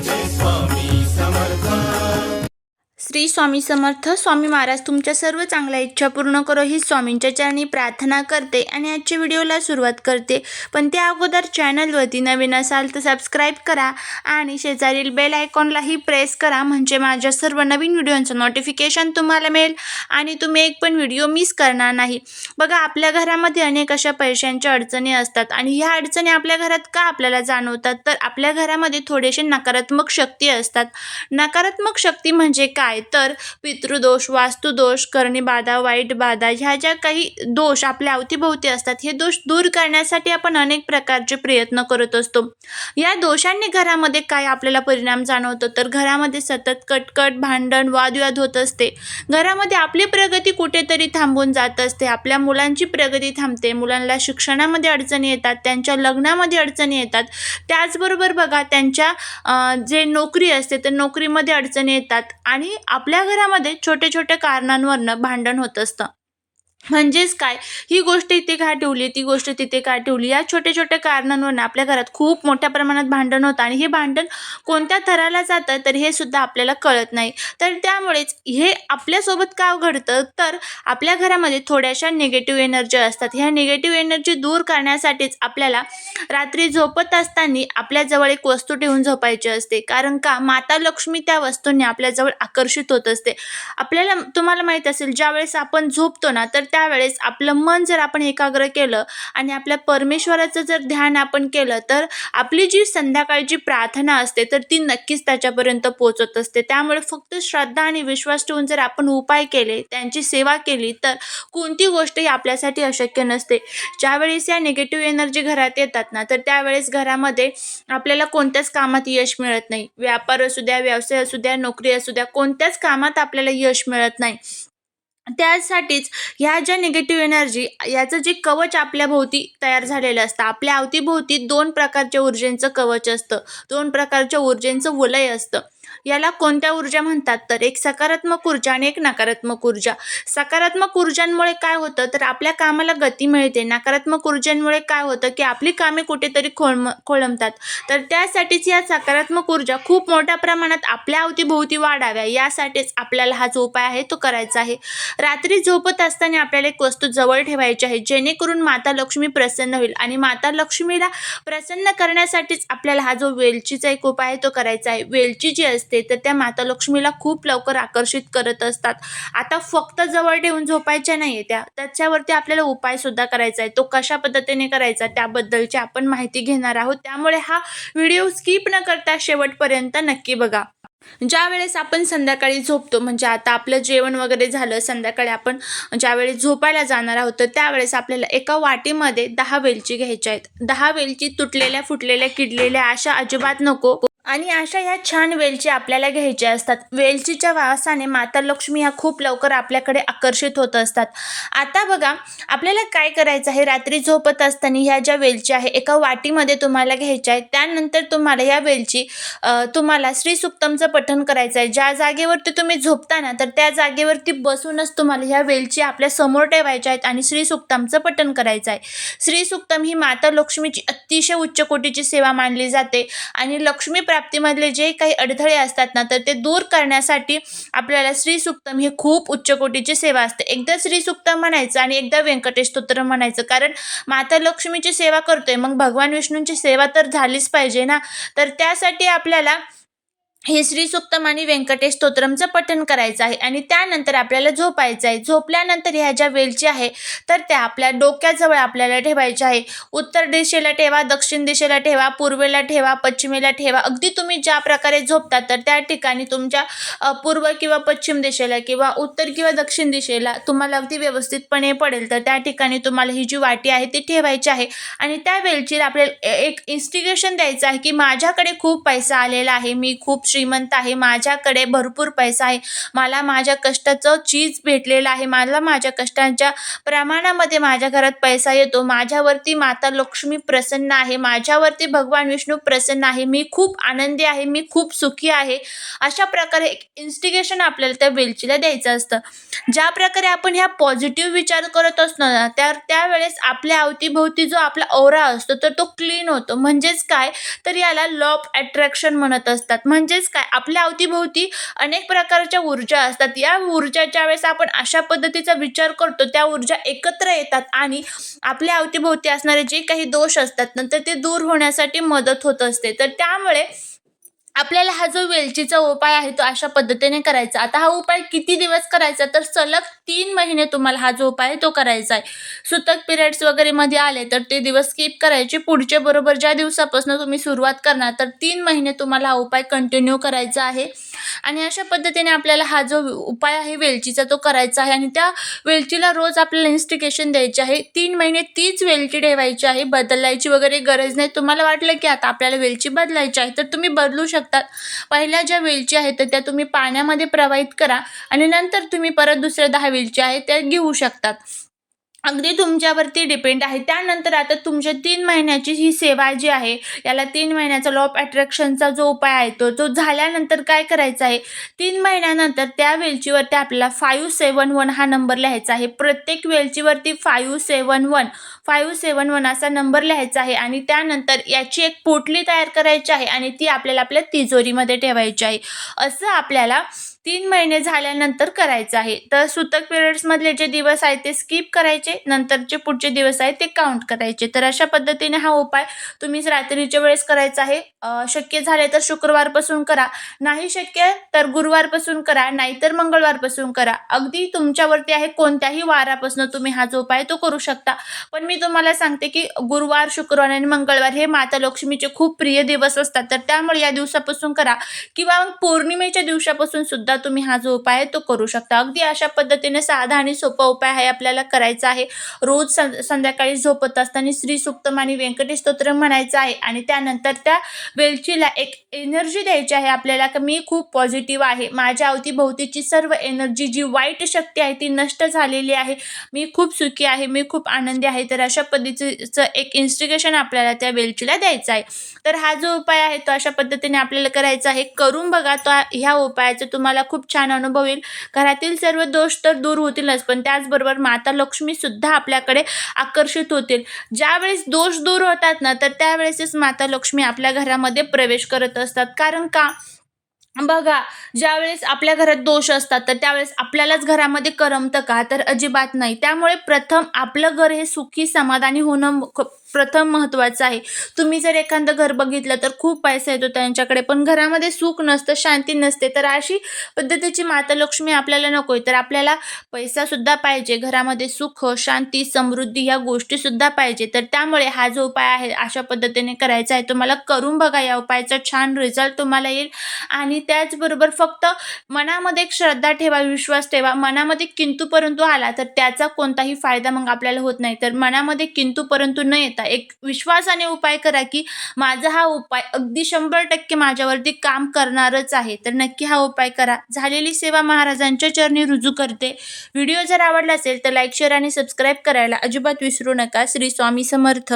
this one. Shri Swami Samarth Swami Maharaj तुमच्या सर्व चांगल्या इच्छा पूर्ण करो ही स्वामींच्या चरणी प्रार्थना करते आणि आजच्या व्हिडिओला सुरुवात करते. पण त्या अगोदर चॅनलवरती नवीन असाल तर सबस्क्राईब करा आणि शेजारील बेल आयकॉनलाही प्रेस करा म्हणजे माझ्या सर्व नवीन व्हिडिओंचं नोटिफिकेशन तुम्हाला मिळेल आणि तुम्ही एक पण व्हिडिओ मिस करणार नाही. बघा आपल्या घरामध्ये अनेक अशा पैशांच्या अडचणी असतात आणि ह्या अडचणी आपल्या घरात का आपल्याला जाणवतात? तर आपल्या घरामध्ये थोडेसे नकारात्मक शक्ती असतात. नकारात्मक शक्ती म्हणजे काय? तर पितृदोष वास्तुदोष करणी बाधा वाईट बाधा ह्या ज्या काही दोष आपल्या अवतीभोवती असतात हे दोष दूर करण्यासाठी आपण अनेक प्रकारचे प्रयत्न करत असतो. या दोषांनी घरामध्ये काय आपल्याला परिणाम जाणवतो? तर घरामध्ये सतत कटकट भांडण वादविवाद होत असते. घरामध्ये आपली प्रगती कुठेतरी थांबून जात असते. आपल्या मुलांची प्रगती थांबते. मुलांना शिक्षणामध्ये अडचणी येतात त्यांच्या लग्नामध्ये अडचणी येतात. त्याचबरोबर बघा त्यांच्या जे नोकरी असते तर नोकरीमध्ये अडचणी येतात. आणि आपल्या घरामध्ये छोट्या छोट्या कारणांवरनं भांडण होत असतं. म्हणजेच काय? ही गोष्ट इथे का ठेवली? ती गोष्ट तिथे का ठेवली? या छोट्या छोट्या कारणांवरून आपल्या घरात खूप मोठ्या प्रमाणात भांडण होतं आणि हे भांडण कोणत्या थराला जातं तर हे सुद्धा आपल्याला कळत नाही. तर त्यामुळेच हे आपल्यासोबत का घडतं? तर आपल्या घरामध्ये थोड्याशा निगेटिव्ह एनर्जी असतात. ह्या निगेटिव्ह एनर्जी दूर करण्यासाठीच आपल्याला रात्री झोपत असताना आपल्याजवळ एक वस्तू ठेवून झोपायची असते. कारण का? माता लक्ष्मी त्या वस्तूंनी आपल्याजवळ आकर्षित होत असते. आपल्याला तुम्हाला माहीत असेल ज्यावेळेस आपण झोपतो ना तर त्यावेळेस आपलं मन जर आपण एकाग्र केलं आणि आपल्या परमेश्वराचं जर ध्यान आपण केलं तर आपली जी संध्याकाळची प्रार्थना असते तर ती नक्कीच त्याच्यापर्यंत पोचत असते. त्यामुळे फक्त श्रद्धा आणि विश्वास ठेवून जर आपण उपाय केले त्यांची सेवा केली तर कोणती गोष्टही आपल्यासाठी अशक्य नसते. ज्यावेळेस या निगेटिव्ह एनर्जी घरात येतात ना तर त्यावेळेस घरामध्ये आपल्याला कोणत्याच कामात यश मिळत नाही. व्यापार असू द्या व्यवसाय असू द्या नोकरी असू द्या कोणत्याच कामात आपल्याला यश मिळत नाही. त्यासाठीच ह्या ज्या निगेटिव्ह एनर्जी याचं जे कवच आपल्या भोवती तयार झालेलं असतं. आपल्या अवतीभोवती दोन प्रकारच्या ऊर्जेंचं कवच असतं. दोन प्रकारच्या ऊर्जेंचं वलय असतं. याला कोणत्या ऊर्जा म्हणतात? तर एक सकारात्मक ऊर्जा आणि एक नकारात्मक ऊर्जा. सकारात्मक ऊर्जांमुळे काय होतं? तर आपल्या कामाला गती मिळते. नकारात्मक ऊर्जांमुळे काय होतं की आपली कामे कुठेतरी खोळम खोळंबतात. तर त्यासाठीच या सकारात्मक ऊर्जा खूप मोठ्या प्रमाणात आपल्या अवतीभोवती वाढाव्या. यासाठीच आपल्याला हा जो उपाय आहे तो करायचा आहे. रात्री झोपत असताना आपल्याला एक वस्तू जवळ ठेवायची आहे जेणेकरून माता लक्ष्मी प्रसन्न होईल. आणि माता लक्ष्मीला प्रसन्न करण्यासाठीच आपल्याला हा जो वेलचीचा एक उपाय आहे तो करायचा आहे. वेलची जी असते तर त्या माता लक्ष्मीला खूप लवकर आकर्षित करत असतात. आता फक्त जवळ ठेवून झोपायच्या नाही आहे त्या. त्याच्यावरती आपल्याला उपायसुद्धा करायचा आहे. तो कशा पद्धतीने करायचा त्याबद्दलची आपण माहिती घेणार आहोत. त्यामुळे हा व्हिडिओ स्किप न करता शेवटपर्यंत नक्की बघा. ज्या वेळेस आपण संध्याकाळी झोपतो म्हणजे आता आपलं जेवण वगैरे झालं संध्याकाळी आपण ज्यावेळेस झोपायला जाणार आहोत तर त्यावेळेस आपल्याला एका वाटीमध्ये दहा वेलची घ्यायच्या आहेत. दहा वेलची तुटलेल्या फुटलेल्या किडलेल्या अशा अजिबात नको. आणि अशा ह्या छान वेलची आपल्याला घ्यायच्या असतात. वेलचीच्या वासाने माता लक्ष्मी ह्या खूप लवकर आपल्याकडे आकर्षित होत असतात. आता बघा आपल्याला काय करायचं आहे? रात्री झोपत असताना ह्या ज्या वेलची आहे एका वाटीमध्ये तुम्हाला घ्यायच्या आहेत. त्यानंतर तुम्हाला ह्या वेलची तुम्हाला श्री सुक्तमचं पठण करायचं आहे. ज्या जागेवरती तुम्ही झोपता ना तर त्या जागेवरती बसूनच तुम्हाला ह्या वेलची आपल्यासमोर ठेवायच्या आहेत आणि श्री सुक्तमचं पठण करायचं आहे. श्री सुक्तम ही माता लक्ष्मीची अतिशय उच्च कोटीची सेवा मानली जाते आणि लक्ष्मी प्राप्तीमधले जे काही अडथळे असतात ना तर ते दूर करण्यासाठी आपल्याला श्री सुक्तम ही खूप उच्च कोटीची सेवा असते. एकदा श्री सुक्तम म्हणायचं आणि एकदा व्यंकटेश स्तोत्र म्हणायचं कारण माता लक्ष्मीची सेवा करतोय मग भगवान विष्णूंची सेवा तर झालीच पाहिजे ना. तर त्यासाठी आपल्याला हे श्री सुक्तम आणि व्यंकटेश स्तोत्रमचं पठण करायचं आहे. आणि त्यानंतर आपल्याला झोपायचं आहे. झोपल्यानंतर ह्या ज्या वेलची आहे तर त्या आपल्या डोक्याजवळ आपल्याला ठेवायच्या आहे. उत्तर दिशेला ठेवा दक्षिण दिशेला ठेवा पूर्वेला ठेवा पश्चिमेला ठेवा. अगदी तुम्ही ज्या प्रकारे झोपता तर त्या ठिकाणी तुमच्या पूर्व किंवा पश्चिम दिशेला किंवा उत्तर किंवा दक्षिण दिशेला तुम्हाला अगदी व्यवस्थितपणे पडेल तर त्या ठिकाणी तुम्हाला ही जी वाटी आहे ती ठेवायची आहे. आणि त्या वेलचीला आपल्याला एक इन्स्टिगेशन द्यायचं आहे की माझ्याकडे खूप पैसा आलेला आहे मी खूप श्रीमंत आहे माझ्याकडे भरपूर पैसा आहे. मला माझ्या कष्टाचं चीज भेटलेलं आहे. मला माझ्या कष्टांच्या प्रमाणामध्ये माझ्या घरात पैसा येतो. माझ्यावरती माता लक्ष्मी प्रसन्न आहे. माझ्यावरती भगवान विष्णू प्रसन्न आहे. मी खूप आनंदी आहे. मी खूप सुखी आहे. अशा प्रकारे एक इन्स्टिगेशन आपल्याला त्या वेलचीला द्यायचं असतं. ज्या प्रकारे आपण ह्या पॉझिटिव्ह विचार करत असतो ना त्या त्यावेळेस आपल्या अवतीभोवती जो आपला ओरा असतो तर तो क्लीन होतो. म्हणजेच काय? तर याला लॉ ऑफ अट्रॅक्शन म्हणत असतात. म्हणजे म्हणजेच काय आपल्या अवतीभोवती अनेक प्रकारच्या ऊर्जा असतात. या ऊर्जाच्या वेळेस आपण अशा पद्धतीचा विचार करतो त्या ऊर्जा एकत्र येतात आणि आपल्या अवतीभोवती असणारे जे काही दोष असतात नंतर ते दूर होण्यासाठी मदत होत असते. तर त्यामुळे आपल्याला हा जो वेलचीचा उपाय आहे तो अशा पद्धतीने करायचा. आता हा उपाय किती दिवस करायचा? तर सलग तीन महिने तुम्हाला हा जो उपाय आहे तो करायचा आहे. सुतक पिरियड्स वगैरे मध्ये आले तर ते दिवस स्किप करायचे. पुढचे बरोबर ज्या दिवसापासून तुम्ही सुरुवात करणार तर तीन महिने तुम्हाला हा उपाय कंटिन्यू करायचा आहे. आणि अशा पद्धतीने आपल्याला हा जो उपाय आहे वेलचीचा तो करायचा आहे. आणि त्या वेलचीला रोज आपल्याला इन्स्टिकेशन द्यायचे आहे. तीन महिने तीच वेलची ठेवायची आहे. बदलायची वगैरे गरज नाही. तुम्हाला वाटलं की आता आपल्याला वेलची बदलायची आहे तर तुम्ही बदलू शकतात पहिल्या ज्या वेलची आहेत तर त्या तुम्ही पाण्यामध्ये प्रवाहित करा आणि नंतर तुम्ही परत दुसऱ्या दहा वेलची आहेत त्या घेऊ शकतात अगदी तुमच्यावरती डिपेंड आहे. त्यानंतर आता तुमच्या तीन महिन्याची ही सेवा जी आहे याला तीन महिन्याचा लॉ ऑफ अट्रॅक्शनचा जो उपाय आहे तो तो झाल्यानंतर काय करायचा आहे? तीन महिन्यानंतर त्या वेलचीवरती आपल्याला फायू सेवन वन हा नंबर लिहायचा आहे. प्रत्येक वेलचीवरती five seven one five seven one असा नंबर लिहायचा आहे आणि त्यानंतर याची एक पोटली तयार करायची आहे आणि ती आपल्याला आपल्या तिजोरीमध्ये ठेवायची आहे. असं आपल्याला तीन महिने झाल्यानंतर करायचं आहे. तर सुतक पिरियड्समधले जे दिवस आहेत ते स्किप करायचे नंतरचे पुढचे दिवस आहेत ते काउंट करायचे. तर अशा पद्धतीने हा उपाय तुम्ही रात्रीच्या वेळेस करायचा आहे. शक्य झाले तर शुक्रवारपासून करा. नाही शक्य तर गुरुवारपासून करा नाहीतर मंगळवारपासून करा. अगदी तुमच्यावरती आहे कोणत्याही वारापासून तुम्ही हा जो उपाय तो करू शकता. पण मी तुम्हाला सांगते की गुरुवार शुक्रवार आणि मंगळवार हे माता लक्ष्मीचे खूप प्रिय दिवस असतात. तर त्यामुळे या दिवसापासून करा. किंवा मग पौर्णिमेच्या दिवसापासून सुद्धा तुम्ही हा जो उपाय आहे तो करू शकता. अगदी अशा पद्धतीने साधा आणि सोपा उपाय आहे आपल्याला करायचा आहे. रोज सं संध्याकाळी झोपत असताना श्री सुक्तम आणि व्यंकटेश स्तोत्र म्हणायचं आहे आणि त्यानंतर त्या वेलचीला एक एनर्जी द्यायची आहे आपल्याला. की मी खूप पॉझिटिव्ह आहे. माझ्या अवतीभोवतीची सर्व एनर्जी जी वाईट शक्ती आहे ती नष्ट झालेली आहे. मी खूप सुखी आहे. मी खूप आनंदी आहे. तर अशा पद्धतीचं एक इन्स्टिगेशन आपल्याला त्या वेलचीला द्यायचं आहे. तर हा जो उपाय आहे तो अशा पद्धतीने आपल्याला करायचा आहे. करून बघा तो ह्या उपायाचं तुम्हाला खूप छान अनुभव येईल. घरातील सर्व दोष तर दूर होतीलच पण त्याचबरोबर माता लक्ष्मी सुद्धा आपल्याकडे आकर्षित होतील. ज्यावेळेस दोष दूर होतात ना तर त्यावेळेसच माता लक्ष्मी आपल्या घरामध्ये प्रवेश करत असतात. कारण का? बघा ज्यावेळेस आपल्या घरात दोष असतात तर त्यावेळेस आपल्यालाच घरामध्ये करमतं का? तर अजिबात नाही. त्यामुळे प्रथम आपलं घर हे सुखी समाधानी होणं ख- प्रथम महत्त्वाचं आहे. तुम्ही जर एखादं घर बघितलं तर खूप पैसा येतो त्यांच्याकडे. पण घरामध्ये सुख नसतं शांती नसते तर अशी पद्धतीची माता लक्ष्मी आपल्याला नको आहे तर आपल्याला पैसासुद्धा पाहिजे. घरामध्ये सुख शांती समृद्धी ह्या गोष्टीसुद्धा पाहिजे. तर त्यामुळे हा जो उपाय आहे अशा पद्धतीने करायचा आहे. तुम्हाला करून बघा या उपायाचा छान रिझल्ट तुम्हाला येईल. आणि त्याचबरोबर फक्त मनामध्ये एक श्रद्धा ठेवा विश्वास ठेवा मनामध्ये किंतू परंतु आला तर त्याचा कोणताही फायदा मग आपल्याला होत नाही. तर मनामध्ये किंतू परंतु न येता एक विश्वासाने उपाय करा की माझा हा उपाय अगदी शंभर टक्के माझ्यावरती काम करणारच आहे. तर नक्की हा उपाय करा. झालेली सेवा महाराजांच्या चरणी रुजू करते. व्हिडिओ जर आवडला असेल तर लाईक शेअर आणि सबस्क्राईब करायला अजिबात विसरू नका. श्री स्वामी समर्थ.